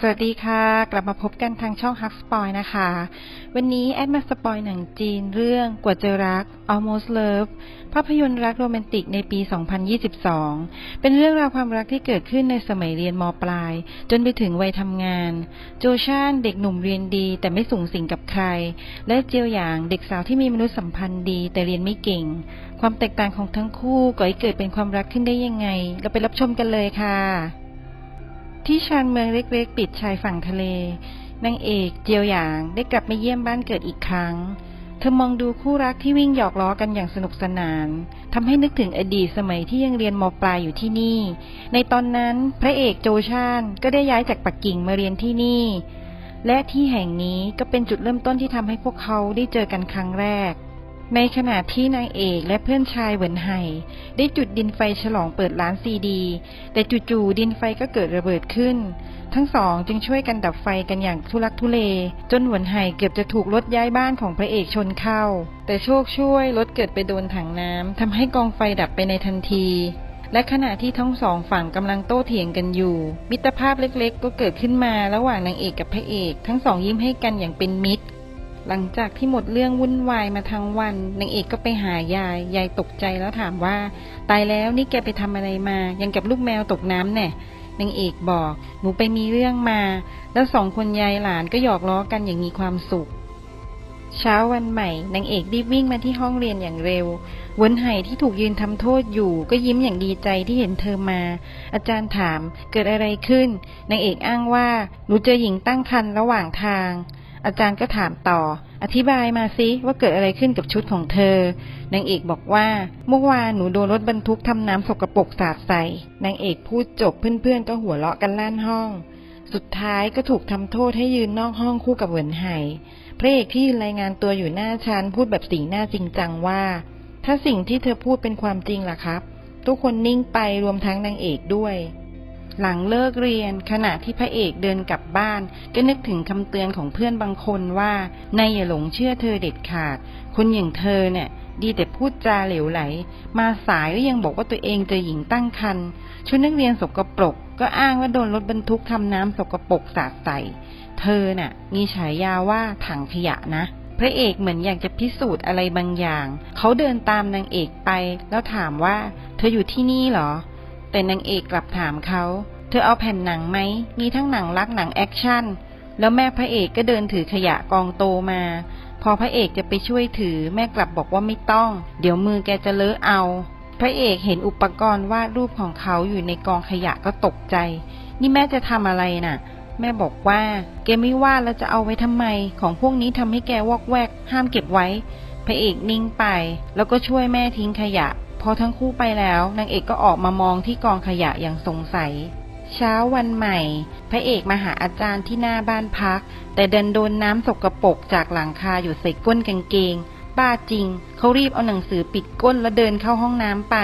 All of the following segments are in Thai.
สวัสดีค่ะ กลับมาพบกันทางช่องฮักสปอยนะคะ วันนี้แอดมาสปอยหนังจีนเรื่องกว่าจะรัก Almost Love ภาพยนตร์รักโรแมนติกในปี 2022 เป็นเรื่องราวความรักที่เกิดขึ้นในสมัยเรียนมปลาย จนไปถึงวัยทำงาน โจชานเด็กหนุ่มเรียนดี แต่ไม่สูงสิงกับใคร และเจียวหยางเด็กสาวที่มีมนุษยสัมพันธ์ดี แต่เรียนไม่เก่ง ความแตกต่างของทั้งคู่ก่อให้เกิดเป็นความรักขึ้นได้ยังไง เราไปรับชมกันเลยค่ะ ที่ชานเมืองเล็กๆ ติดชายฝั่งทะเล นางเอกเจียวหยางได้กลับมาเยี่ยมบ้านเกิดอีกครั้ง เธอมองดูคู่รักที่วิ่งหยอกล้อกันอย่างสนุกสนานทำให้นึกถึงอดีตสมัยที่ยังเรียนมปลายอยู่ที่นี่ ในตอนนั้นพระเอกโจชานก็ได้ย้ายจากปักกิ่งมาเรียนที่นี่ และที่แห่งนี้ก็เป็นจุดเริ่มต้นที่ทำให้พวกเขาได้เจอกันครั้งแรก ในขณะที่นางเอกและเพื่อนชายเหวินไห่ได้จุดดินไฟฉลองเปิดร้านซีดี แต่จู่ๆดินไฟก็เกิดระเบิดขึ้น ทั้งสองจึงช่วยกันดับไฟกันอย่างทุลักทุเล จนหวนไห่เกือบจะถูกรถย้ายบ้านของพระเอกชนเข้า แต่โชคช่วยรถเกิดไปโดนถังน้ำทำให้กองไฟดับไปในทันที และขณะที่ทั้งสองฝั่งกำลังโต้เถียงกันอยู่ มิตรภาพเล็กๆ ก็เกิดขึ้นมาระหว่างนางเอกกับพระเอก ทั้งสองยิ้มให้กันอย่างเป็นมิตร หลังจากที่หมดเรื่องวุ่นวายมาทั้งวันนางเอกก็ไปหายาย ยายตกใจแล้วถามว่า ตายแล้วนี่แกไปทำอะไรมา ยังกับลูกแมวตกน้ำแน่นางเอกบอก หนูไปมีเรื่องมา แล้วสองคนยายหลานก็หยอกล้อกันอย่างมีความสุข เช้าวันใหม่นางเอกรีบวิ่งมาที่ห้องเรียนอย่างเร็ว เวนไห่ที่ถูกยืนทำโทษอยู่ ก็ยิ้มอย่างดีใจที่เห็นเธอมา อาจารย์ถามเกิดอะไรขึ้นนางเอกอ้างว่าหนูเจอหญิงตั้งครรภ์ระหว่างทาง อาจารย์ก็ถามต่อ อธิบายมาสิว่าเกิดอะไรขึ้นกับชุดของเธอนางเอกบอกว่า เมื่อวานหนูโดนรถบรรทุกทำน้ำสกปรกสาดใส่นางเอกพูดจบเพื่อนๆก็หัวเราะกันลั่นห้อง สุดท้ายก็ถูกทำโทษให้ยืนนอกห้องคู่กับเหวินไห่พระเอกที่ยืนรายงานตัวอยู่หน้าชั้นพูดแบบสีหน้าจริงจังว่า ถ้าสิ่งที่เธอพูดเป็นความจริงล่ะครับ ทุกคนนิ่งไปรวมทั้งนางเอกด้วย หลังเลิกเรียนขณะที่พระเอกเดินกลับบ้าน ก็นึกถึงคำเตือนของเพื่อนบางคนว่า นายอย่าหลงเชื่อเธอเด็ดขาด คนอย่างเธอเนี่ย ดีแต่พูดจาเหลวไหล มาสายแล้วยังบอกว่าตัวเองเจอหญิงตั้งครรภ์ชุดนักเรียนสกปรก ก็อ้างว่าโดนรถบรรทุกทำน้ำสกปรกสาดใส่ เธอน่ะ มีฉายาว่าถังขยะนะพระเอกเหมือนอยากจะพิสูจน์อะไรบางอย่าง เขาเดินตามนางเอกไป แล้วถามว่า เธออยู่ที่นี่เหรอ แต่นางเอกกลับถามเขา เธอเอาแผ่นหนังไหม มีทั้งหนังรักหนังแอคชั่น แล้วแม่พระเอกก็เดินถือขยะกองโตมา พอพระเอกจะไปช่วยถือแม่กลับบอกว่าไม่ต้อง เดี๋ยวมือแกจะเลอะเอา พระเอกเห็นอุปกรณ์วาดรูปของเขาอยู่ในกองขยะก็ตกใจ นี่แม่จะทำอะไรน่ะ แม่บอกว่า แกไม่วาดแล้วจะเอาไว้ทำไม ของพวกนี้ทำให้แกวอกแวก ห้ามเก็บไว้ พระเอกนิ่งไป แล้วก็ช่วยแม่ทิ้งขยะ อทั้งคู่ไปแล้วนางเอกก็ออกมามองที่กองขยะอย่างสงสัย เช้าวันใหม่ พระเอกมาหาอาจารย์ที่หน้าบ้านพัก แต่เดินโดนน้ำสกรปรกจากหลังคาอยู่ใส่ก้นกางเกงบ้าจริง เขารีบเอาหนังสือปิดก้นแล้วเดินเข้าห้องน้ำไป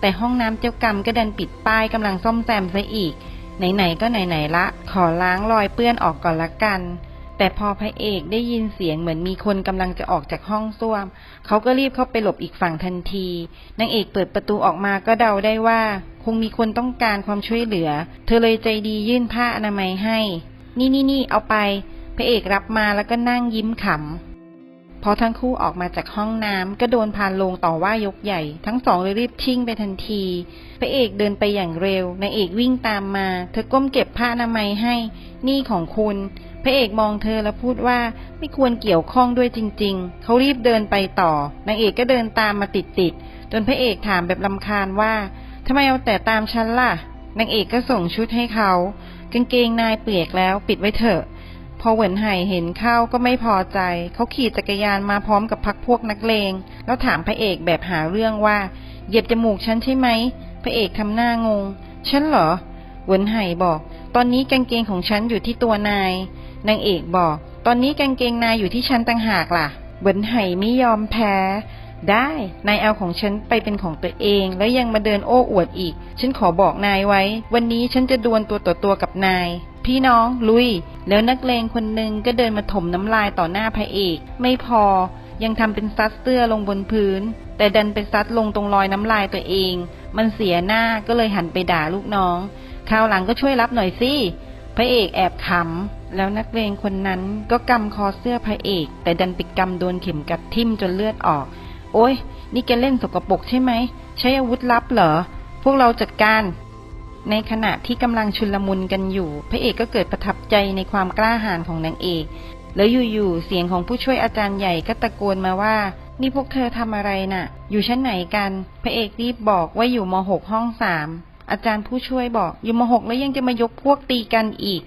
แต่ห้องน้ำเจ้ากรรมก็ดันปิดป้ายกำลังซ่อมแซมซะอีก ไหนๆก็ไหนๆละ ขอล้างรอยเปื้อนออกก่อนละกัน แต่พอพระเอกได้ยินเสียงเหมือนมีคนกำลังจะออกจากห้องส้วม เขาก็รีบเข้าไปหลบอีกฝั่งทันที นางเอกเปิดประตูออกมาก็เดาได้ว่า คงมีคนต้องการความช่วยเหลือ เธอเลยใจดียื่นผ้าอนามัยให้ นี่นี่นี่เอาไป พระเอกรับมาแล้วก็นั่งยิ้มขำ พอทั้งคู่ออกมาจากห้องน้ำก็โดนพานลงต่อว่ายกใหญ่ ทั้งสองเลยรีบทิ้งไปทันที พระเอกเดินไปอย่างเร็วนางเอกวิ่งตามมา เธอก้มเก็บผ้าอนามัยให้ นี่ของคุณ พระเอกมองเธอแล้วพูดว่าไม่ควรเกี่ยวข้องด้วยจริง ๆ เขารีบเดินไปต่อนางเอกก็เดินตามมาติดๆจนพระเอกถามแบบลำคาญว่าทำไมเอาแต่ตามฉันล่ะนางเอกก็ส่งชุดให้เขากางเกงนายเปียกแล้วปิดไว้เถอะ อเหวินไห่เห็นเข้าก็ไม่พอใจ เขาขี่จักรยานมาพร้อมกับพักพวกนักเลง แล้วถามพระเอกแบบหาเรื่องว่า เหยียบจมูกฉันใช่ไหม พระเอกทำหน้างง ฉันเหรอเหวินไห่บอก ตอนนี้กางเกงของฉันอยู่ที่ตัวนาย นางเอกบอก ตอนนี้กางเกงนายอยู่ที่ฉันต่างหากล่ะเหวินไห่ไม่ยอมแพ้ ได้ นายเอาของฉันไปเป็นของตัวเอง แล้วยังมาเดินโอ้อวดอีก ฉันขอบอกนายไว้ วันนี้ฉันจะดวลตัวต่อตัวกับนาย พี่น้องลุย แล้วนักเลงคนหนึ่งก็เดินมาถมน้ำลายต่อหน้าพระเอก ไม่พอ ยังทำเป็นซัดเสื้อลงบนพื้น แต่ดันไปซัดลงตรงรอยน้ำลายตัวเอง มันเสียหน้าก็เลยหันไปด่าลูกน้องคราวหลังก็ช่วยรับหน่อยสิพระเอกแอบขำแล้วนักเลงคนนั้นก็กำคอเสื้อพระเอก แต่ดันไปกำโดนเข็มกัดทิ่มจนเลือดออก โอ้ยนี่แกเล่นสกปรกใช่ไหมใช้อาวุธลับเหรอพวกเราจัดการ ในขณะที่กำลังชุลมุนกันอยู่ พระเอกก็เกิดประทับใจในความกล้าหาญของนางเอก แล้วอยู่ๆเสียงของผู้ช่วยอาจารย์ใหญ่ก็ตะโกนมาว่า นี่พวกเธอทำอะไรน่ะ อยู่ชั้นไหนกัน พระเอกรีบบอกว่าอยู่ม .6 ห้องสามอาจารย์ผู้ช่วยบอก อยู่ม .6 แล้วยังจะมายกพวกตีกันอีก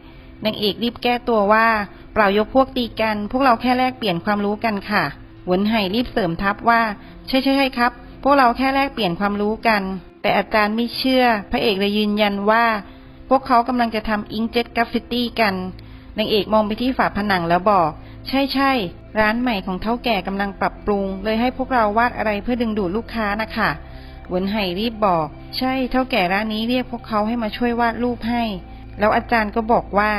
นางเอกรีบแก้ตัวว่า เปล่ายกพวกตีกัน พวกเราแค่แลกเปลี่ยนความรู้กันค่ะหวนไห่รีบเสริมทับว่า ใช่ใช่ใช่ครับ พวกเราแค่แลกเปลี่ยนความรู้กัน แต่อาจารย์ไม่เชื่อ พระเอกเลยยืนยันว่า พวกเขากำลังจะทำอิงเจ็ตกราฟฟิตี้กันนางเอกมองไปที่ฝาผนังแล้วบอก ใช่ใช่ร้านใหม่ของเท่าแก่กำลังปรับปรุง เลยให้พวกเราวาดอะไรเพื่อดึงดูดลูกค้านะคะหวนไห่รีบบอก ใช่เท่าแก่ร้านนี้เรียกพวกเขาให้มาช่วยวาดรูปให้ แล้วอาจารย์ก็บอกว่า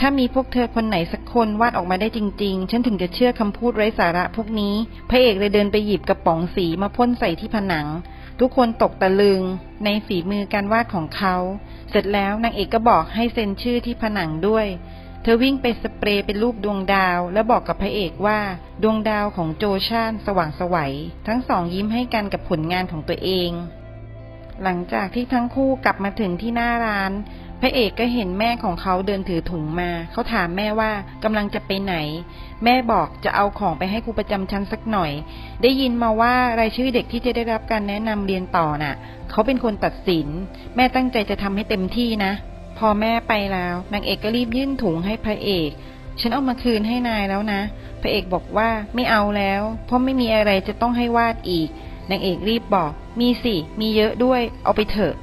ถ้ามีพวกเธอคนไหนสักคนวาดออกมาได้จริง ๆ ฉันถึงจะเชื่อคำพูดไร้สาระพวกนี้ พระเอกเลยเดินไปหยิบกระป๋องสีมาพ่นใส่ที่ผนัง ทุกคนตกตะลึง ในฝีมือการวาดของเขา เสร็จแล้วนางเอกก็บอกให้เซ็นชื่อที่ผนังด้วย เธอวิ่งไปสเปรย์เป็นรูปดวงดาว แล้วบอกกับพระเอกว่า ดวงดาวของโจชานสว่างสวัย ทั้งสองยิ้มให้กันกับผลงานของตัวเอง หลังจากที่ทั้งคู่กลับมาถึงที่หน้าร้าน พระเอกก็เห็นแม่ของเขาเดินถือถุงมา เขาถามแม่ว่ากำลังจะไปไหน แม่บอกจะเอาของไปให้ครูประจำชั้นสักหน่อย ได้ยินมาว่ารายชื่อเด็กที่จะได้รับการแนะนำเรียนต่อน่ะ เขาเป็นคนตัดสิน แม่ตั้งใจจะทำให้เต็มที่นะ พอแม่ไปแล้วนางเอกก็รีบยื่นถุงให้พระเอก ฉันเอามาคืนให้นายแล้วนะ พระเอกบอกว่าไม่เอาแล้ว เพราะไม่มีอะไรจะต้องให้วาดอีกนางเอกรีบบอก มีสิ มีเยอะด้วย เอาไปเถอะ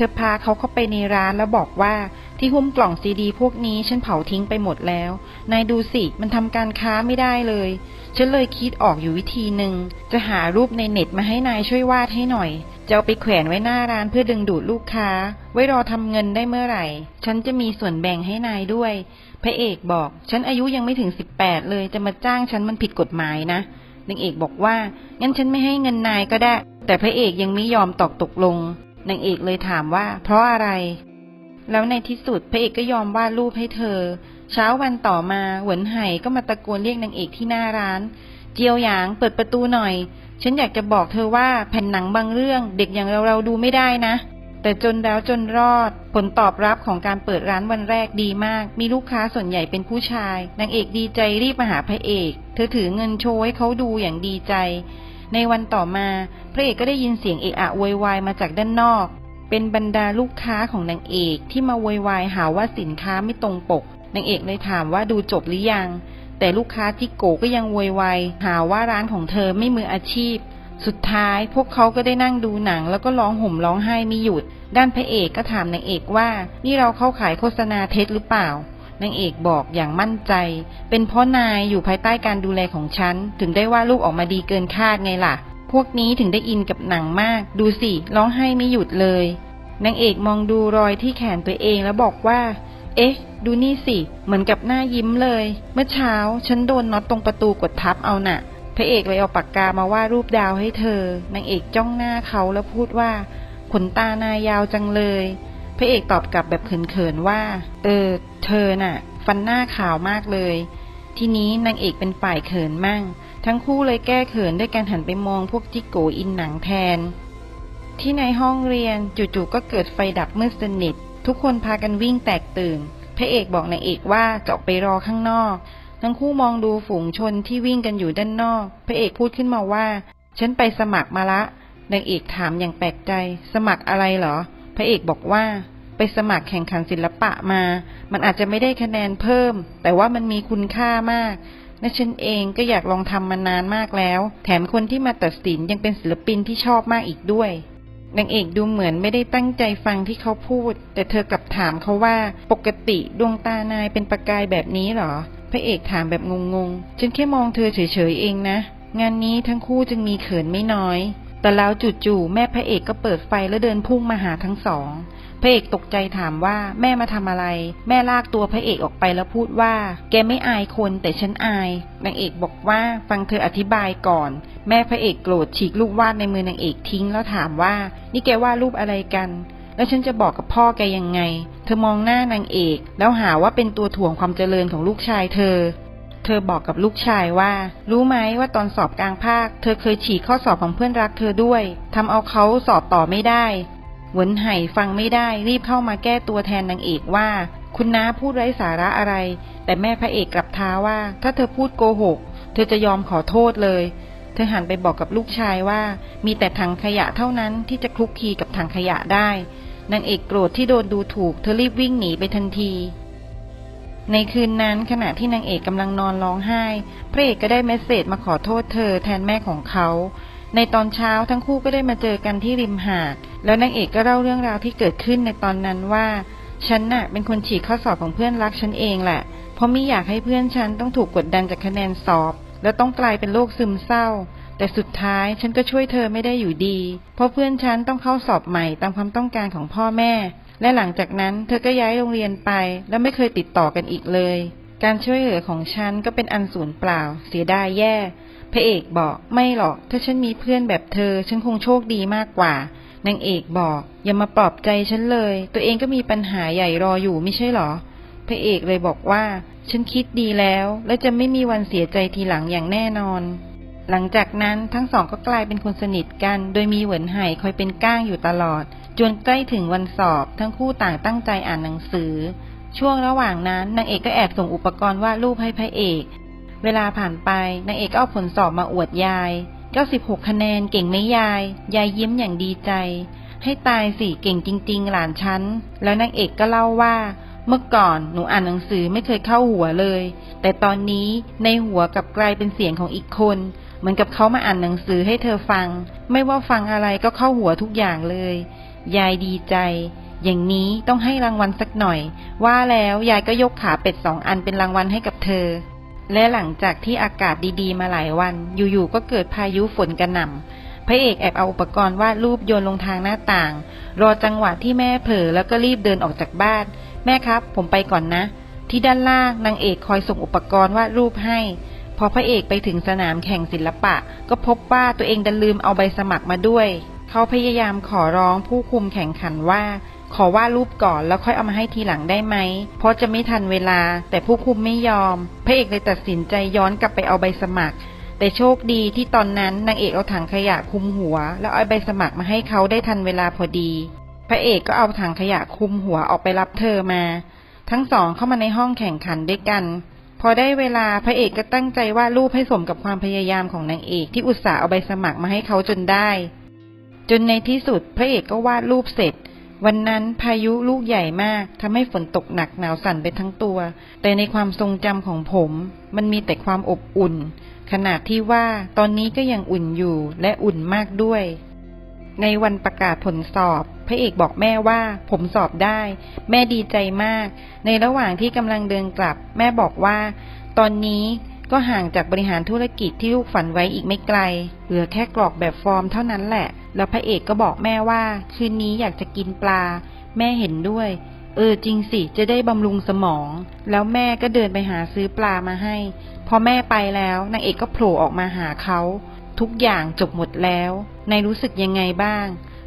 ธอพาเขาเข้าไปในร้านแล้วบอกว่าที่หุ้มกล่องซีดีพวกนี้ฉันเผาทิ้งไปหมดแล้ว นายดูสิมันทำการค้าไม่ได้เลย ฉันเลยคิดออกอยู่วิธีหนึ่ง จะหารูปในเน็ตมาให้นายช่วยวาดให้หน่อย จะเอาไปแขวนไว้หน้าร้านเพื่อดึงดูดลูกค้า ไว้รอทำเงินได้เมื่อไหร่ ฉันจะมีส่วนแบ่งให้นายด้วย พระเอกบอก ฉันอายุยังไม่ถึงสิบแปดเลยจะมาจ้างฉันมันผิดกฎหมายนะนางเอกบอกว่างั้นฉันไม่ให้เงินนายก็ได้ แต่พระเอกยังไม่ยอมตอกตกลง นางเอกเลยถามว่า เพราะอะไร แล้วในที่สุดพระเอกก็ยอมวาดรูปให้เธอ เช้าวันต่อมาหวนไห่ก็มาตะโกนเรียกนางเอกที่หน้าร้าน เจียวหยางเปิดประตูหน่อย ฉันอยากจะบอกเธอว่าแผ่นหนังบางเรื่องเด็กอย่างเราเราดูไม่ได้นะแต่จนแล้วจนรอด ผลตอบรับของการเปิดร้านวันแรกดีมาก มีลูกค้าส่วนใหญ่เป็นผู้ชาย นางเอกดีใจรีบมาหาพระเอก เธอถือเงินโชว์ให้เขาดูอย่างดีใจ ในวันต่อมา พระเอกก็ได้ยินเสียงเอะอะโวยวายมาจากด้านนอก เป็นบรรดาลูกค้าของนางเอกที่มาโวยวายหาว่าสินค้าไม่ตรงปก นางเอกเลยถามว่าดูจบหรือยัง แต่ลูกค้าจิโกก็ยังโวยวายหาว่าร้านของเธอไม่มืออาชีพ สุดท้ายพวกเขาก็ได้นั่งดูหนัง แล้วก็ร้องห่มร้องไห้ไม่หยุด ด้านพระเอกก็ถามนางเอกว่า นี่เราเข้าขายโฆษณาเท็จหรือเปล่า นางเอกบอกอย่างมั่นใจ เป็นเพราะนายอยู่ภายใต้การดูแลของฉัน ถึงได้ว่าลูกออกมาดีเกินคาดไงล่ะ พวกนี้ถึงได้อินกับหนังมาก ดูสิ ร้องไห้ไม่หยุดเลย นางเอกมองดูรอยที่แขนตัวเองแล้วบอกว่า เอ๊ะ ดูนี่สิ เหมือนกับหน้ายิ้มเลย เมื่อเช้าฉันโดนน็อตตรงประตูกดทับเอาน่ะ พระเอกเลยเอาปากกามาวาดรูปดาวให้เธอ นางเอกจ้องหน้าเขาแล้วพูดว่าขนตานายยาวจังเลย พระเอกตอบกลับแบบเขินๆว่า เออ เธอน่ะ ฟันหน้าขาวมากเลย ทีนี้นางเอกเป็นฝ่ายเขินมั่ง ทั้งคู่เลยแก้เขินด้วยการหันไปมองพวกจิโกอินหนังแทน ที่ในห้องเรียนจู่ๆก็เกิดไฟดับมืดสนิท ทุกคนพากันวิ่งแตกตื่น พระเอกบอกนางเอกว่าจะออกไปรอข้างนอก ทั้งคู่มองดูฝูงชนที่วิ่งกันอยู่ด้านนอก พระเอกพูดขึ้นมาว่า ฉันไปสมัครมาละนางเอกถามอย่างแปลกใจ สมัครอะไรเหรอ พระเอกบอกว่าไปสมัครแข่งขันศิลปะมา มันอาจจะไม่ได้คะแนนเพิ่ม แต่ว่ามันมีคุณค่ามากและฉันเองก็อยากลองทำมานานมากแล้ว แถมคนที่มาตัดสินยังเป็นศิลปินที่ชอบมากอีกด้วยนางเอกดูเหมือนไม่ได้ตั้งใจฟังที่เขาพูด แต่เธอกลับถามเขาว่าปกติดวงตานายเป็นประกายแบบนี้หรอ พระเอกถามแบบงงๆ ฉันแค่มองเธอเฉยๆเองนะ งานนี้ทั้งคู่จึงมีเขินไม่น้อย แต่แล้วจู่ๆแม่พระเอกก็เปิดไฟแล้วเดินพุ่งมาหาทั้งสอง พระเอกตกใจถามว่าแม่มาทำอะไร แม่ลากตัวพระเอกออกไปแล้วพูดว่า แกไม่อายคนแต่ฉันอาย นางเอกบอกว่าฟังเธออธิบายก่อน แม่พระเอกโกรธฉีกรูปวาดในมือนางเอกทิ้งแล้วถามว่า นี่แกวาดรูปอะไรกัน แล้วฉันจะบอกกับพ่อแกยังไง เธอมองหน้านางเอก แล้วหาว่าเป็นตัวถ่วงความเจริญของลูกชายเธอ ธอบอกกับลูกชายว่า รู้ไหมว่าตอนสอบกลางภาค เธอเคยฉีกข้อสอบของเพื่อนรักเธอด้วยทำเอาเขาสอบต่อไม่ได้หวนไห่ฟังไม่ได้รีบเข้ามาแก้ตัวแทนนางเอกว่า คุณน้าพูดไร้สาระอะไร แต่แม่พระเอกกลับท้าว่า ถ้าเธอพูดโกหก เธอจะยอมขอโทษเลย เธอหันไปบอกกับลูกชายว่า มีแต่ถังขยะเท่านั้นที่จะคลุกคลีกับถังขยะได้นางเอกโกรธที่โดนดูถูก เธอรีบวิ่งหนีไปทันที ในคืนนั้นขณะที่นางเอกกำลังนอนร้องไห้ พระเอกก็ได้เมสเซจมาขอโทษเธอแทนแม่ของเขา ในตอนเช้าทั้งคู่ก็ได้มาเจอกันที่ริมหาด แล้วนางเอกก็เล่าเรื่องราวที่เกิดขึ้นในตอนนั้นว่า ฉันน่ะเป็นคนฉีกข้อสอบของเพื่อนรักฉันเองแหละ เพราะไม่อยากให้เพื่อนฉันต้องถูกกดดันจากคะแนนสอบ แล้วต้องกลายเป็นโรคซึมเศร้า แต่สุดท้ายฉันก็ช่วยเธอไม่ได้อยู่ดี เพราะเพื่อนฉันต้องเข้าสอบใหม่ตามความต้องการของพ่อแม่ และหลังจากนั้นเธอก็ย้ายโรงเรียนไป แล้วไม่เคยติดต่อกันอีกเลย การช่วยเหลือของฉันก็เป็นอันสูญเปล่า เสียดายแย่ พระเอกบอกไม่หรอก ถ้าฉันมีเพื่อนแบบเธอ ฉันคงโชคดีมากกว่านางเอกบอก อย่ามาปลอบใจฉันเลย ตัวเองก็มีปัญหาใหญ่รออยู่ไม่ใช่หรอ พระเอกเลยบอกว่า ฉันคิดดีแล้ว และจะไม่มีวันเสียใจทีหลังอย่างแน่นอน หลังจากนั้นทั้งสองก็กลายเป็นคนสนิทกัน โดยมีเหวินไห่คอยเป็นก้างอยู่ตลอด จนใกล้ถึงวันสอบทั้งคู่ต่างตั้งใจอ่านหนังสือ ช่วงระหว่างนั้นนางเอกก็แอบส่งอุปกรณ์วาดรูปให้พระเอก เวลาผ่านไปนางเอกก็เอาผลสอบมาอวดยาย96คะแนนเก่งไหมยาย ยายยิ้มอย่างดีใจ ให้ตายสิเก่งจริง ๆ หลานฉัน แล้วนางเอกก็เล่าว่า เมื่อก่อนหนูอ่านหนังสือไม่เคยเข้าหัวเลย แต่ตอนนี้ในหัวกับกลายเป็นเสียงของอีกคน เหมือนกับเขามาอ่านหนังสือให้เธอฟัง ไม่ว่าฟังอะไรก็เข้าหัวทุกอย่างเลย ยายดีใจ อย่างนี้ต้องให้รางวัลสักหน่อย ว่าแล้วยายก็ยกขาเป็ดสองอันเป็นรางวัลให้กับเธอ และหลังจากที่อากาศดีๆ มาหลายวัน อยู่ๆก็เกิดพายุฝนกระหน่ำพระเอกแอบเอาอุปกรณ์วาดรูปโยนลงทางหน้าต่าง รอจังหวะที่แม่เผลอแล้วก็รีบเดินออกจากบ้าน แม่ครับ ผมไปก่อนนะ ที่ด้านล่างนางเอกคอยส่งอุปกรณ์วาดรูปให้พอพระเอกไปถึงสนามแข่งศิลปะ ก็พบว่าตัวเองดันลืมเอาใบสมัครมาด้วย เขาพยายามขอร้องผู้คุมแข่งขันว่า ขอวาดรูปก่อนแล้วค่อยเอามาให้ทีหลังได้ไหม เพราะจะไม่ทันเวลา แต่ผู้คุมไม่ยอม พระเอกเลยตัดสินใจย้อนกลับไปเอาใบสมัคร แต่โชคดีที่ตอนนั้นนางเอกเอาถังขยะคุมหัว แล้วเอาใบสมัครมาให้เขาได้ทันเวลาพอดี พระเอกก็เอาถังขยะคุมหัวออกไปรับเธอมา ทั้งสองเข้ามาในห้องแข่งขันด้วยกันพอได้เวลาพระเอกก็ตั้งใจวาดรูปให้สมกับความพยายามของนางเอกที่อุตส่าห์เอาใบสมัครมาให้เขาจนได้ จนในที่สุดพระเอกก็วาดรูปเสร็จ วันนั้นพายุลูกใหญ่มากทำให้ฝนตกหนักหนาวสั่นไปทั้งตัว แต่ในความทรงจำของผม มันมีแต่ความอบอุ่น ขนาดที่ว่าตอนนี้ก็ยังอุ่นอยู่และอุ่นมากด้วย ในวันประกาศผลสอบ พระเอกบอกแม่ว่าผมสอบได้ แม่ดีใจมาก ในระหว่างที่กำลังเดินกลับ แม่บอกว่า ตอนนี้ ก็ห่างจากบริหารธุรกิจที่ลูกฝันไว้อีกไม่ไกล เหลือแค่กรอกแบบฟอร์มเท่านั้นแหละ แล้วพระเอกก็บอกแม่ว่า คืนนี้อยากจะกินปลา แม่เห็นด้วย เออจริงสิจะได้บำรุงสมอง แล้วแม่ก็เดินไปหาซื้อปลามาให้ พอแม่ไปแล้วนางเอกก็โผล่ออกมาหาเขา ทุกอย่างจบหมดแล้วนายรู้สึกยังไงบ้าง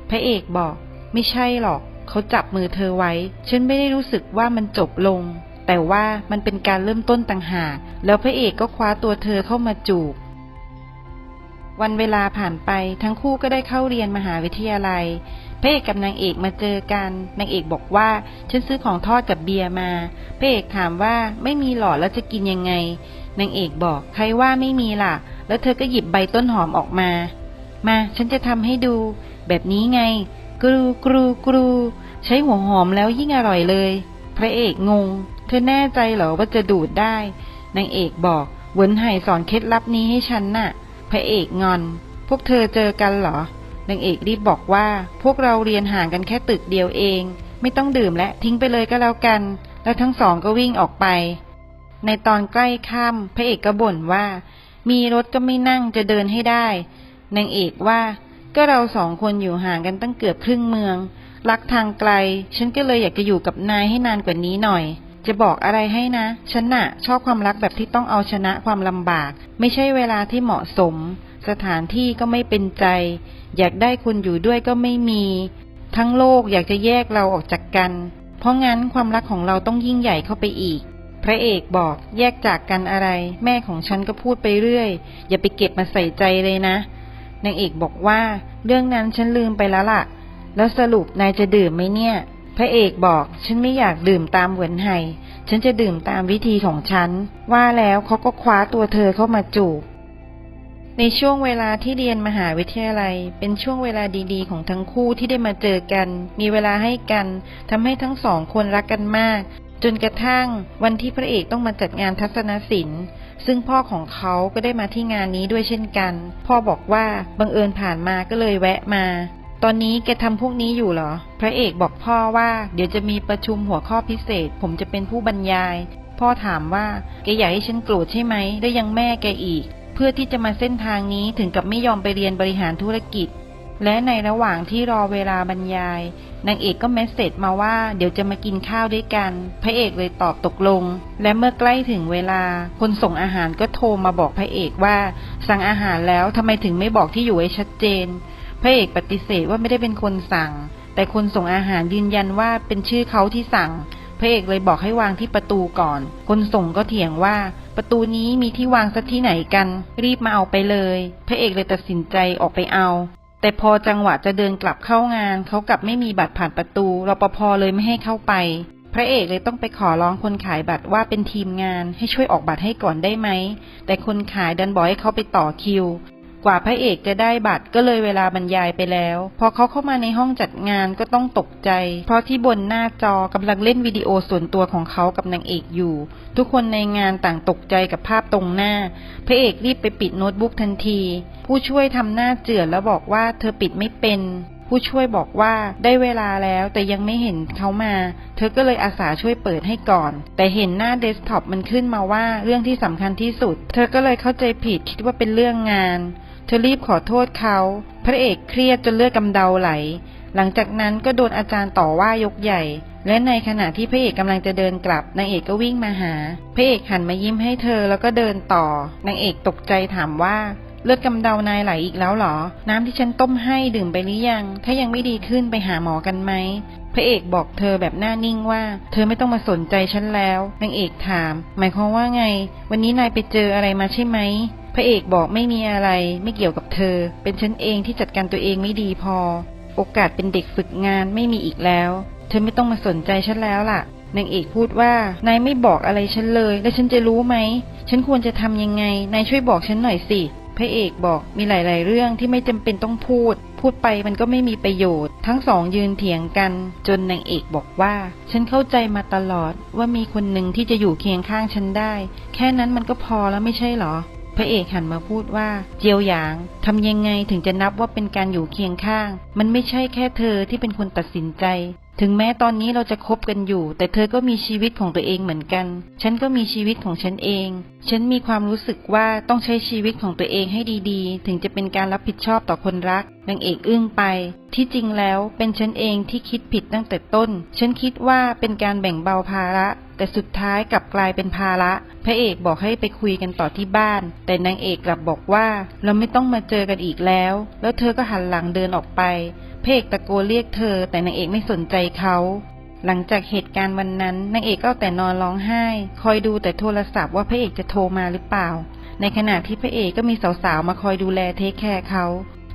พระเอกบอก ไม่ใช่หรอก เขาจับมือเธอไว้ ฉันไม่ได้รู้สึกว่ามันจบลง แต่ว่ามันเป็นการเริ่มต้นต่างหาก แล้วพระเอกก็คว้าตัวเธอเข้ามาจูบ วันเวลาผ่านไปทั้งคู่ก็ได้เข้าเรียนมหาวิทยาลัย พระเอกกับนางเอกมาเจอกัน นางเอกบอกว่า ฉันซื้อของทอดกับเบียร์มา พระเอกถามว่าไม่มีหลอดแล้วจะกินยังไง นางเอกบอกใครว่าไม่มีล่ะ แล้วเธอก็หยิบใบต้นหอมออกมา มา ฉันจะทำให้ดู แบบนี้ไง กรูกรูกรู ใช้หัวหอมแล้วยิ่งอร่อยเลย พระเอกงง ธอแน่ใจเหรอว่าจะดูดได้ นางเอกบอกเวินไห่สอนเคล็ดลับนี้ให้ฉันน่ะ พระเอกงอน พวกเธอเจอกันเหรอ นางเอกรีบบอกว่า พวกเราเรียนห่างกันแค่ตึกเดียวเอง ไม่ต้องดื่มและทิ้งไปเลยก็แล้วกัน แล้วทั้งสองก็วิ่งออกไป ในตอนใกล้ค่ำพระเอกก็บ่นว่า มีรถก็ไม่นั่งจะเดินให้ได้ นางเอกว่า ก็เราสองคนอยู่ห่างกันตั้งเกือบครึ่งเมือง รักทางไกล ฉันก็เลยอยากจะอยู่กับนายให้นานกว่านี้หน่อย จะบอกอะไรให้นะ ฉันน่ะ ชอบความรักแบบที่ต้องเอาชนะความลำบาก ไม่ใช่เวลาที่เหมาะสม สถานที่ก็ไม่เป็นใจ อยากได้คนอยู่ด้วยก็ไม่มี ทั้งโลกอยากจะแยกเราออกจากกัน เพราะงั้นความรักของเราต้องยิ่งใหญ่เข้าไปอีก พระเอกบอกแยกจากกันอะไร แม่ของฉันก็พูดไปเรื่อย อย่าไปเก็บมาใส่ใจเลยนะ นางเอกบอกว่า เรื่องนั้นฉันลืมไปแล้วล่ะ แล้วสรุปนายจะดื่มไหมเนี่ย พระเอกบอกฉันไม่อยากดื่มตามเหวินไห่ฉันจะดื่มตามวิธีของฉัน ว่าแล้วเขาก็คว้าตัวเธอเข้ามาจูบ ในช่วงเวลาที่เรียนมหาวิทยาลัย เป็นช่วงเวลาดีๆ ของทั้งคู่ที่ได้มาเจอกัน มีเวลาให้กันทำให้ทั้งสองคนรักกันมาก จนกระทั่งวันที่พระเอกต้องมาจัดงานทัศนศิลป์ ซึ่งพ่อของเขาก็ได้มาที่งานนี้ด้วยเช่นกัน พ่อบอกว่าบังเอิญผ่านมาก็เลยแวะมา ตอนนี้แกทำพวกนี้อยู่เหรอ พระเอกบอกพ่อว่า เดี๋ยวจะมีประชุมหัวข้อพิเศษ ผมจะเป็นผู้บรรยาย พ่อถามว่า แกอยากให้ฉันโกรธใช่ไหมได้ยังแม่แกอีก เพื่อที่จะมาเส้นทางนี้ถึงกับไม่ยอมไปเรียนบริหารธุรกิจ และในระหว่างที่รอเวลาบรรยาย นางเอกก็เมสเซจมาว่า เดี๋ยวจะมากินข้าวด้วยกัน พระเอกเลยตอบตกลง และเมื่อใกล้ถึงเวลา คนส่งอาหารก็โทรมาบอกพระเอกว่า สั่งอาหารแล้วทำไมถึงไม่บอกที่อยู่ให้ชัดเจน พระเอกปฏิเสธว่าไม่ได้เป็นคนสั่ง แต่คนส่งอาหารยืนยันว่าเป็นชื่อเขาที่สั่ง พระเอกเลยบอกให้วางที่ประตูก่อน คนส่งก็เถียงว่า ประตูนี้มีที่วางสักที่ไหนกัน รีบมาเอาไปเลย พระเอกเลยตัดสินใจออกไปเอา แต่พอจังหวะจะเดินกลับเข้างาน เขากลับไม่มีบัตรผ่านประตูรปภเลยไม่ให้เข้าไป พระเอกเลยต้องไปขอร้องคนขายบัตรว่าเป็นทีมงาน ให้ช่วยออกบัตรให้ก่อนได้ไหม แต่คนขายดันบอกให้เขาไปต่อคิว กว่าพระเอกจะได้บัตรก็เลยเวลาบรรยายไปแล้ว พอเขาเข้ามาในห้องจัดงานก็ต้องตกใจ เพราะที่บนหน้าจอกำลังเล่นวิดีโอส่วนตัวของเขากับนางเอกอยู่ ทุกคนในงานต่างตกใจกับภาพตรงหน้า พระเอกรีบไปปิดโน้ตบุ๊กทันที ผู้ช่วยทำหน้าเจือแล้วบอกว่าเธอปิดไม่เป็นผู้ช่วยบอกว่าได้เวลาแล้วแต่ยังไม่เห็นเขามา เธอก็เลยอาสาช่วยเปิดให้ก่อน แต่เห็นหน้าเดสก์ท็อปมันขึ้นมาว่าเรื่องที่สำคัญที่สุด เธอก็เลยเข้าใจผิดคิดว่าเป็นเรื่องงาน เธอรีบขอโทษเขา พระเอกเครียดจนเลือดกำเดาไหล หลังจากนั้นก็โดนอาจารย์ต่อว่ายกใหญ่ และในขณะที่พระเอกกำลังจะเดินกลับนางเอกก็วิ่งมาหา พระเอกหันมายิ้มให้เธอแล้วก็เดินต่อนางเอกตกใจถามว่าเลือดกำเดานายไหลอีกแล้วเหรอ น้ำที่ฉันต้มให้ดื่มไปหรือยัง ถ้ายังไม่ดีขึ้นไปหาหมอกันไหม พระเอกบอกเธอแบบหน้านิ่งว่า เธอไม่ต้องมาสนใจฉันแล้ว นางเอกถาม หมายความว่าไง วันนี้นายไปเจออะไรมาใช่ไหม พระเอกบอกไม่มีอะไร ไม่เกี่ยวกับเธอ เป็นฉันเองที่จัดการตัวเองไม่ดีพอ โอกาสเป็นเด็กฝึกงานไม่มีอีกแล้ว เธอไม่ต้องมาสนใจฉันแล้วล่ะนางเอกพูดว่านายไม่บอกอะไรฉันเลย แล้วฉันจะรู้ไหม ฉันควรจะทำยังไง นายช่วยบอกฉันหน่อยสิ พระเอกบอกมีหลาย ๆ เรื่องที่ไม่จำเป็นต้องพูด พูดไปมันก็ไม่มีประโยชน์ ทั้งสองยืนเถียงกัน จนนางเอกบอกว่า ฉันเข้าใจมาตลอดว่ามีคนหนึ่งที่จะอยู่เคียงข้างฉันได้ แค่นั้นมันก็พอแล้วไม่ใช่หรอ พระเอกหันมาพูดว่า เจียวหยางทำยังไงถึงจะนับว่าเป็นการอยู่เคียงข้าง มันไม่ใช่แค่เธอที่เป็นคนตัดสินใจ ถึงแม้ตอนนี้เราจะคบกันอยู่ แต่เธอก็มีชีวิตของตัวเองเหมือนกัน ฉันก็มีชีวิตของฉันเอง ฉันมีความรู้สึกว่าต้องใช้ชีวิตของตัวเองให้ดีๆ ถึงจะเป็นการรับผิดชอบต่อคนรักนางเอกอึ้งไป ที่จริงแล้วเป็นฉันเองที่คิดผิดตั้งแต่ต้น ฉันคิดว่าเป็นการแบ่งเบาภาระ แต่สุดท้ายกลับกลายเป็นภาระ พระเอกบอกให้ไปคุยกันต่อที่บ้าน แต่นางเอกกลับบอกว่า เราไม่ต้องมาเจอกันอีกแล้ว แล้วเธอก็หันหลังเดินออกไป เอกตะโกนเรียกเธอ แต่นางเอกไม่สนใจเขาหลังจากเหตุการณ์วันนั้นนางเอกก็แต่นอนร้องไห้ คอยดูแต่โทรศัพท์ว่าพระเอกจะโทรมาหรือเปล่า ในขณะที่พระเอกก็มีสาวๆมาคอยดูแลเทคแคร์เขา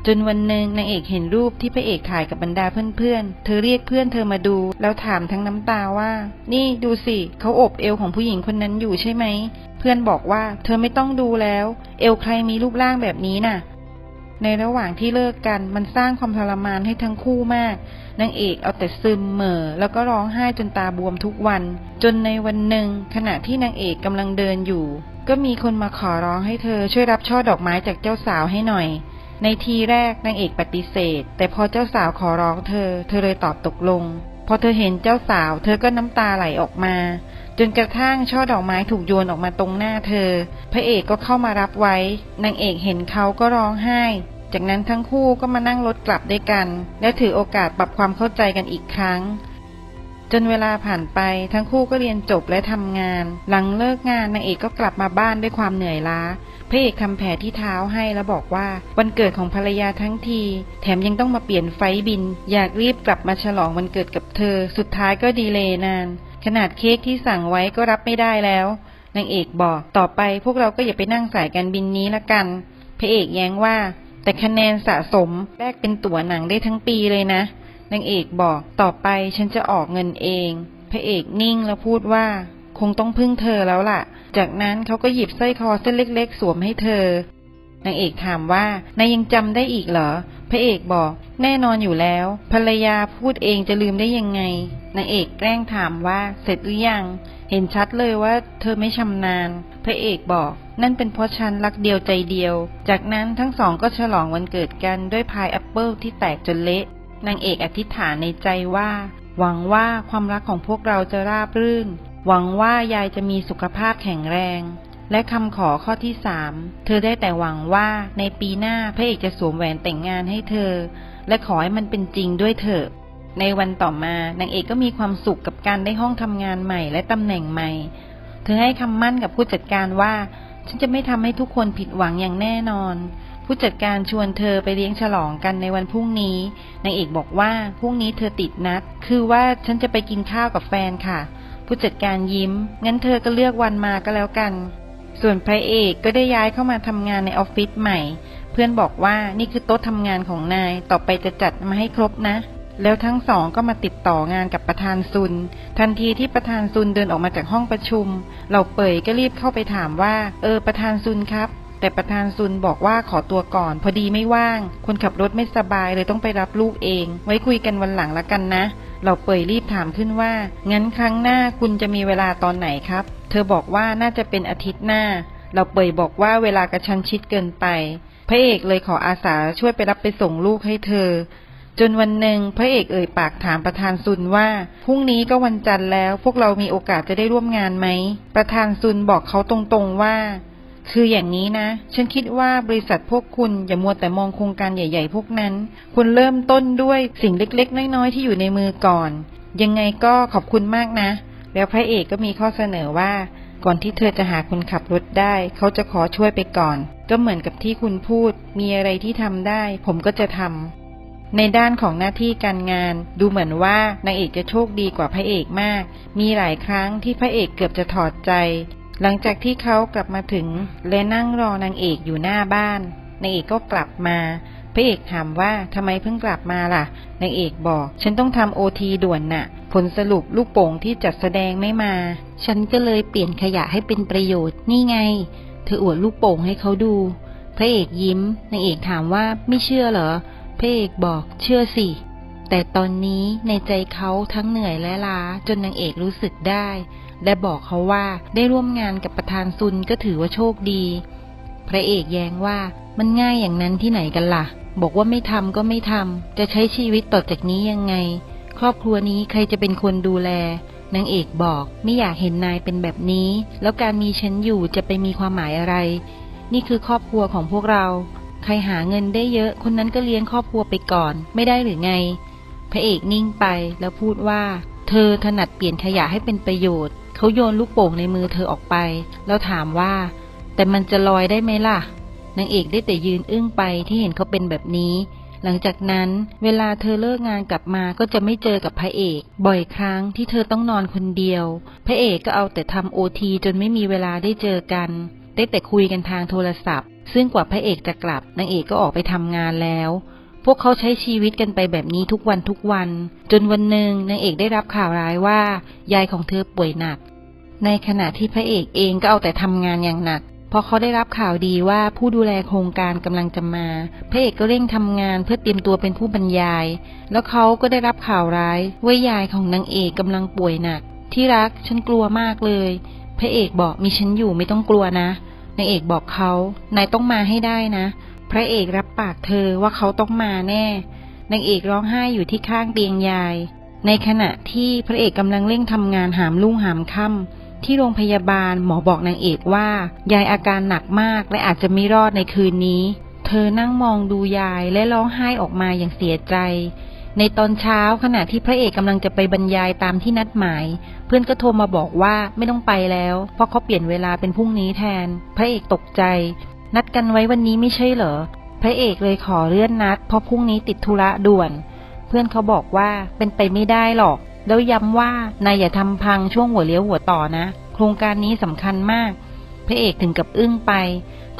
จนวันหนึ่งนางเอกเห็นรูปที่พระเอกถ่ายกับบรรดาเพื่อนๆ เธอเรียกเพื่อนเธอมาดู แล้วถามทั้งน้ำตาว่า นี่ดูสิเขาอบเอวของผู้หญิงคนนั้นอยู่ใช่ไหม เพื่อนบอกว่า เธอไม่ต้องดูแล้ว เอวใครมีรูปร่างแบบนี้น่ะ ในระหว่างที่เลิกกันมันสร้างความทรมานให้ทั้งคู่มาก นางเอกเอาแต่ซึมเหม่อแล้วก็ร้องไห้จนตาบวมทุกวัน จนในวันหนึ่ง ขณะที่นางเอกกำลังเดินอยู่ ก็มีคนมาขอร้องให้เธอช่วยรับช่อดอกไม้จากเจ้าสาวให้หน่อย ในทีแรกนางเอกปฏิเสธ แต่พอเจ้าสาวขอร้องเธอ เธอเลยตอบตกลง พอเธอเห็นเจ้าสาว เธอก็น้ำตาไหลออกมา จนกระทั่งช่อดอกไม้ถูกโยนออกมาตรงหน้าเธอ พระเอกก็เข้ามารับไว้ นางเอกเห็นเขาก็ร้องไห้ จากนั้นทั้งคู่ก็มานั่งรถกลับด้วยกัน และถือโอกาสปรับความเข้าใจกันอีกครั้ง จนเวลาผ่านไปทั้งคู่ก็เรียนจบและทำงาน หลังเลิกงานนางเอกก็กลับมาบ้านด้วยความเหนื่อยล้า พระเอกทำแผลที่เท้าให้แล้วบอกว่าวันเกิดของภรรยาทั้งที แถมยังต้องมาเปลี่ยนไฟบิน อยากรีบกลับมาฉลองวันเกิดกับเธอ สุดท้ายก็ดีเลยนาน ขนาดเค้กที่สั่งไว้ก็รับไม่ได้แล้วนางเอกบอกต่อไปพวกเราก็อย่าไปนั่งสายการบินนี้ละกันพระเอกแย้งว่า แต่คะแนนสะสมแลกเป็นตั๋วหนังได้ทั้งปีเลยนะนางเอกบอกต่อไปฉันจะออกเงินเองพระเอกนิ่งแล้วพูดว่า คงต้องพึ่งเธอแล้วล่ะ จากนั้นเขาก็หยิบสร้อยคอเส้นเล็กๆ สวมให้เธอนางเอกถามว่านายยังจำได้อีกเหรอ พระเอกบอก แน่นอนอยู่แล้ว ภรรยาพูดเองจะลืมได้ยังไง นางเอกแกล้งถามว่าเสร็จหรือยัง เห็นชัดเลยว่าเธอไม่ชำนาญ พระเอกบอก นั่นเป็นเพราะฉันรักเดียวใจเดียว จากนั้นทั้งสองก็ฉลองวันเกิดกันด้วยพายแอปเปิลที่แตกจนเละ นางเอกอธิษฐานในใจว่า หวังว่าความรักของพวกเราจะราบรื่น หวังว่ายายจะมีสุขภาพแข็งแรง และคำขอข้อที่สามเธอได้แต่หวังว่าในปีหน้าพระเอกจะสวมแหวนแต่งงานให้เธอ และขอให้มันเป็นจริงด้วยเถอะ ในวันต่อมานางเอกก็มีความสุขกับการได้ห้องทำงานใหม่และตำแหน่งใหม่ เธอให้คำมั่นกับผู้จัดการว่า ฉันจะไม่ทำให้ทุกคนผิดหวังอย่างแน่นอนผู้จัดการชวนเธอไปเลี้ยงฉลองกันในวันพรุ่งนี้ นางเอกบอกว่าพรุ่งนี้เธอติดนัด คือว่าฉันจะไปกินข้าวกับแฟนค่ะ ผู้จัดการยิ้ม งั้นเธอก็เลือกวันมาก็แล้วกัน ส่วนพระเอกก็ได้ย้ายเข้ามาทำงานในออฟฟิศใหม่ เพื่อนบอกว่านี่คือโต๊ะทำงานของนาย ต่อไปจะจัดมาให้ครบนะ แล้วทั้งสองก็มาติดต่องานกับประธานซุน ทันทีที่ประธานซุนเดินออกมาจากห้องประชุม เราเปยก็รีบเข้าไปถามว่า เออประธานซุนครับ แต่ประธานซุนบอกว่าขอตัวก่อน พอดีไม่ว่าง คนขับรถไม่สบายเลยต้องไปรับลูกเอง ไว้คุยกันวันหลังละกันนะ เราเป่ยรีบถามขึ้นว่า งั้นครั้งหน้าคุณจะมีเวลาตอนไหนครับ เธอบอกว่าน่าจะเป็นอาทิตย์หน้า เราเป่ยบอกว่าเวลากระชันชิดเกินไป พระเอกเลยขออาสาช่วยไปรับไปส่งลูกให้เธอ จนวันหนึ่งพระเอกเอ่ยปากถามประธานซุนว่าพรุ่งนี้ก็วันจันทร์แล้ว พวกเรามีโอกาสจะได้ร่วมงานไหม ประธานซุนบอกเขาตรงๆว่า คืออย่างนี้นะ ฉันคิดว่าบริษัทพวกคุณอย่ามัวแต่มองโครงการใหญ่ ๆ พวกนั้น คุณเริ่มต้นด้วยสิ่งเล็ก ๆ น้อย ๆ ที่อยู่ในมือก่อน ยังไงก็ขอบคุณมากนะ แล้วพระเอกก็มีข้อเสนอว่า ก่อนที่เธอจะหาคนขับรถได้ เขาจะขอช่วยไปก่อน ก็เหมือนกับที่คุณพูด มีอะไรที่ทำได้ ผมก็จะทำในด้านของหน้าที่การงาน ดูเหมือนว่านางเอกจะโชคดีกว่าพระเอกมาก มีหลายครั้งที่พระเอกเกือบจะถอดใจ หลังจากที่เขากลับมาถึงและนั่งรอนางเอกอยู่หน้าบ้าน นางเอกก็กลับมา พระเอกถามว่าทำไมเพิ่งกลับมาล่ะ นางเอกบอก ฉันต้องทำโอทีด่วนน่ะ ผลสรุปลูกโป่งที่จัดแสดงไม่มา ฉันก็เลยเปลี่ยนขยะให้เป็นประโยชน์ นี่ไง เธออวดลูกโป่งให้เขาดู พระเอกยิ้ม นางเอกถามว่าไม่เชื่อเหรอ พระเอกบอกเชื่อสิ แต่ตอนนี้ในใจเขาทั้งเหนื่อยและล้าจนนางเอกรู้สึกได้ และบอกเขาว่าได้ร่วมงานกับประธานซุนก็ถือว่าโชคดี พระเอกแย้งว่ามันง่ายอย่างนั้นที่ไหนกันล่ะ บอกว่าไม่ทำก็ไม่ทำจะใช้ชีวิตต่อจากนี้ยังไง ครอบครัวนี้ใครจะเป็นคนดูแลนางเอกบอกไม่อยากเห็นนายเป็นแบบนี้ แล้วการมีฉันอยู่จะไปมีความหมายอะไร นี่คือครอบครัวของพวกเรา ใครหาเงินได้เยอะคนนั้นก็เลี้ยงครอบครัวไปก่อน ไม่ได้หรือไง พระเอกนิ่งไปแล้วพูดว่า เธอถนัดเปลี่ยนขยะให้เป็นประโยชน์ เขาโยนลูกโป่งในมือเธอออกไป แล้วถามว่า แต่มันจะลอยได้ไหมล่ะนางเอกได้แต่ยืนอึ้งไปที่เห็นเขาเป็นแบบนี้ หลังจากนั้นเวลาเธอเลิกงานกลับมาก็จะไม่เจอกับพระเอก บ่อยครั้งที่เธอต้องนอนคนเดียว พระเอกก็เอาแต่ทำโอทีจนไม่มีเวลาได้เจอกัน ได้แต่คุยกันทางโทรศัพท์ ซึ่งกว่าพระเอกจะกลับนางเอกก็ออกไปทำงานแล้ว วกเขาใช้ชีวิตกันไปแบบนี้ทุกวันทุกวัน จนวันหนึ่งนางเอกได้รับข่าวร้ายว่า ยายของเธอป่วยหนัก ในขณะที่พระเอกเองก็เอาแต่ทำงานอย่างหนักพอเขาได้รับข่าวดีว่าผู้ดูแลโครงการกำลังจะมา พระเอกก็เร่งทำงานเพื่อเตรียมตัวเป็นผู้บรรยาย แล้วเขาก็ได้รับข่าวร้ายว่ายายของนางเอกกำลังป่วยหนัก ที่รักฉันกลัวมากเลย พระเอกบอกมีฉันอยู่ไม่ต้องกลัวนะนางเอกบอกเขานายต้องมาให้ได้นะ พระเอกรับปากเธอว่าเขาต้องมาแน่ นางเอกร้องไห้อยู่ที่ข้างเตียงยาย ในขณะที่พระเอกกำลังเร่งทำงานหามลุ่งหามค่ำที่โรงพยาบาลหมอบอกนางเอกว่า ยายอาการหนักมากและอาจจะไม่รอดในคืนนี้ เธอนั่งมองดูยายและร้องไห้ออกมาอย่างเสียใจ ในตอนเช้าขณะที่พระเอกกำลังจะไปบรรยายตามที่นัดหมาย เพื่อนก็โทรมาบอกว่าไม่ต้องไปแล้ว เพราะเขาเปลี่ยนเวลาเป็นพรุ่งนี้แทน พระเอกตกใจ นัดกันไว้วันนี้ไม่ใช่เหรอ พระเอกเลยขอเลื่อนนัด เพราะพรุ่งนี้ติดธุระด่วน เพื่อนเขาบอกว่าเป็นไปไม่ได้หรอก แล้วย้ำว่านายอย่าทำพังช่วงหัวเลี้ยวหัวต่อนะ โครงการนี้สำคัญมาก พระเอกถึงกับอึ้งไป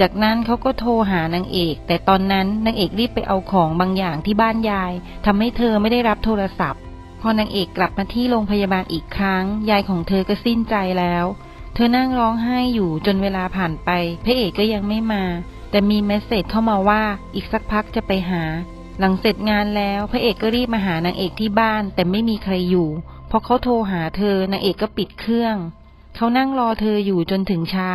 จากนั้นเขาก็โทรหานางเอก แต่ตอนนั้นนางเอกรีบไปเอาของบางอย่างที่บ้านยายทำให้เธอไม่ได้รับโทรศัพท์ พอนางเอกกลับมาที่โรงพยาบาลอีกครั้ง ยายของเธอก็สิ้นใจแล้ว ธอนั่งร้องไห้อยู่จนเวลาผ่านไป พระเอกก็ยังไม่มา แต่มีเมสเซจเข้ามาว่าอีกสักพักจะไปหา หลังเสร็จงานแล้ว พระเอกก็รีบมาหานางเอกที่บ้าน แต่ไม่มีใครอยู่พอเขาโทรหาเธอนางเอกก็ปิดเครื่อง เขานั่งรอเธออยู่จนถึงเช้า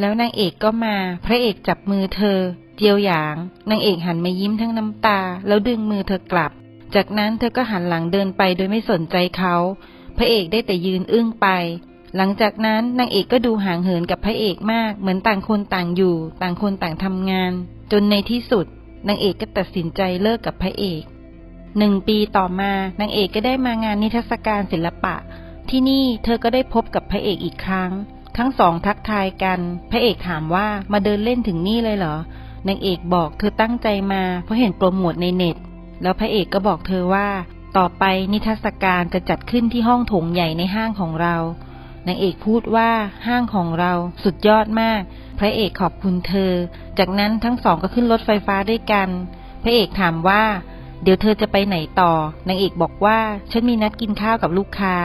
แล้วนางเอกก็มา พระเอกจับมือเธอ เจียวหยางนางเอกหันมายิ้มทั้งน้ำตา แล้วดึงมือเธอกลับ จากนั้นเธอก็หันหลังเดินไปโดยไม่สนใจเขา พระเอกได้แต่ยืนอึ้งไป หลังจากนั้นนางเอกก็ดูห่างเหินกับพระเอกมาก เหมือนต่างคนต่างอยู่ ต่างคนต่างทำงาน จนในที่สุดนางเอกก็ตัดสินใจเลิกกับพระเอกหนึ่งปีต่อมานางเอกก็ได้มางานนิทรรศการศิลปะ ที่นี่เธอก็ได้พบกับพระเอกอีกครั้ง ทั้งสองทักทายกัน พระเอกถามว่ามาเดินเล่นถึงนี่เลยเหรอนางเอกบอกเธอตั้งใจมาเพราะเห็นโปรโมทในเน็ต แล้วพระเอกก็บอกเธอว่า ต่อไปนิทรรศการจะจัดขึ้นที่ห้องโถงใหญ่ในห้างของเรา นางเอกพูดว่าห้างของเราสุดยอดมาก พระเอกขอบคุณเธอ จากนั้นทั้งสองก็ขึ้นรถไฟฟ้าด้วยกัน พระเอกถามว่า เดี๋ยวเธอจะไปไหนต่อ นางเอกบอกว่าฉันมีนัดกินข้าวกับลูกค้า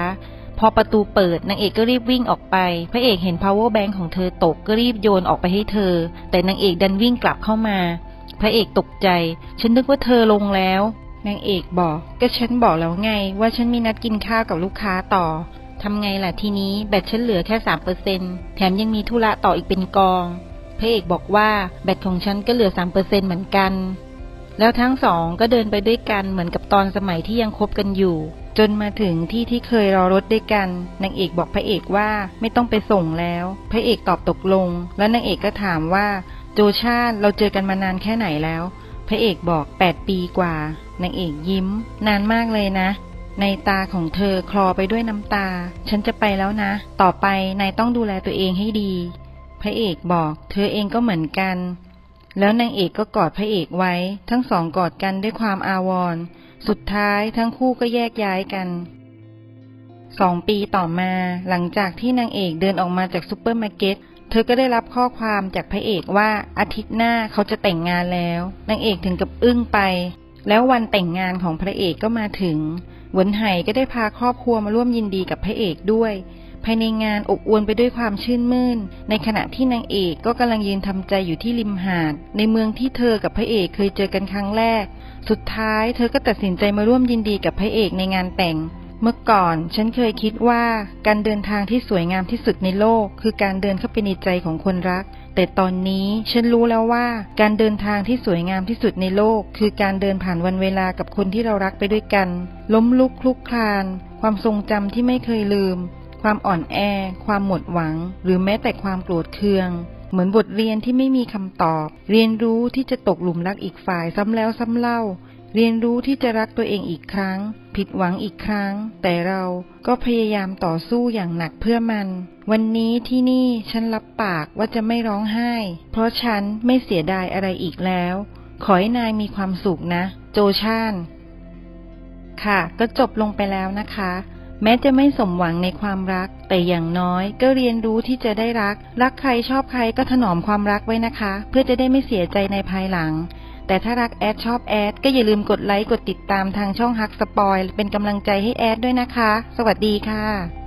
พอประตูเปิดนางเอกก็รีบวิ่งออกไป พระเอกเห็น power bank ของเธอตกก็รีบโยนออกไปให้เธอ แต่นางเอกดันวิ่งกลับเข้ามา พระเอกตกใจ ฉันนึกว่าเธอลงแล้วนางเอกบอก ก็ฉันบอกแล้วไงว่าฉันมีนัดกินข้าวกับลูกค้าต่อ ทำไงล่ะทีนี้แบตฉันเหลือแค่สามเปอร์เซ็นแถมยังมีธุระต่ออีกเป็นกองพระเอกบอกว่าแบตของฉันก็เหลือสามเปอร์เซ็นเหมือนกัน แล้วทั้งสองก็เดินไปด้วยกันเหมือนกับตอนสมัยที่ยังคบกันอยู่ จนมาถึงที่ที่เคยรอรถด้วยกันนางเอกบอกพระเอกว่าไม่ต้องไปส่งแล้ว พระเอกตอบตกลง แล้วนางเอกก็ถามว่า โจชาติเราเจอกันมานานแค่ไหนแล้ว พระเอกบอกแปดปีกว่านางเอกยิ้ม นานมากเลยนะ ในตาของเธอคลอไปด้วยน้ำตา ฉันจะไปแล้วนะ ต่อไปนายต้องดูแลตัวเองให้ดี พระเอกบอก เธอเองก็เหมือนกัน แล้วนางเอกก็กอดพระเอกไว้ ทั้งสองกอดกันด้วยความอาวรณ์สุดท้ายทั้งคู่ก็แยกย้ายกันสองปีต่อมาหลังจากที่นางเอกเดินออกมาจากซูเปอร์มาร์เก็ตเธอก็ได้รับข้อความจากพระเอกว่าอาทิตย์หน้าเขาจะแต่งงานแล้ว นางเอกถึงกับอึ้งไป แล้ววันแต่งงานของพระเอกก็มาถึงหวนไห่ก็ได้พาครอบครัวมาร่วมยินดีกับพระเอกด้วย ภายในงานอบอวลไปด้วยความชื่นมื่น ในขณะที่นางเอกก็กำลังยืนทำใจอยู่ที่ริมหาด ในเมืองที่เธอกับพระเอกเคยเจอกันครั้งแรก สุดท้ายเธอก็ตัดสินใจมาร่วมยินดีกับพระเอกในงานแต่ง เมื่อก่อนฉันเคยคิดว่าการเดินทางที่สวยงามที่สุดในโลก คือการเดินเข้าไปในใจของคนรัก แต่ตอนนี้ฉันรู้แล้วว่าการเดินทางที่สวยงามที่สุดในโลก คือการเดินผ่านวันเวลากับคนที่เรารักไปด้วยกัน ล้มลุกคลุกคลาน ความทรงจำที่ไม่เคยลืม ความอ่อนแอ ความหมดหวัง หรือแม้แต่ความโกรธเคือง เหมือนบทเรียนที่ไม่มีคำตอบ เรียนรู้ที่จะตกหลุมรักอีกฝ่ายซ้ำแล้วซ้ำเล่า เรียนรู้ที่จะรักตัวเองอีกครั้ง ผิดหวังอีกครั้ง แต่เราก็พยายามต่อสู้อย่างหนักเพื่อมัน วันนี้ที่นี่ฉันรับปากว่าจะไม่ร้องไห้ เพราะฉันไม่เสียดายอะไรอีกแล้ว ขอให้นายมีความสุขนะ โจชานค่ะ ก็จบลงไปแล้วนะคะ แม้จะไม่สมหวังในความรัก แต่อย่างน้อยก็เรียนรู้ที่จะได้รัก รักใครชอบใครก็ถนอมความรักไว้นะคะ เพื่อจะได้ไม่เสียใจในภายหลัง แต่ถ้ารักแอดชอบแอดก็อย่าลืมกดไลค์กดติดตามทางช่องฮักสปอยเป็นกำลังใจให้แอดด้วยนะคะ สวัสดีค่ะ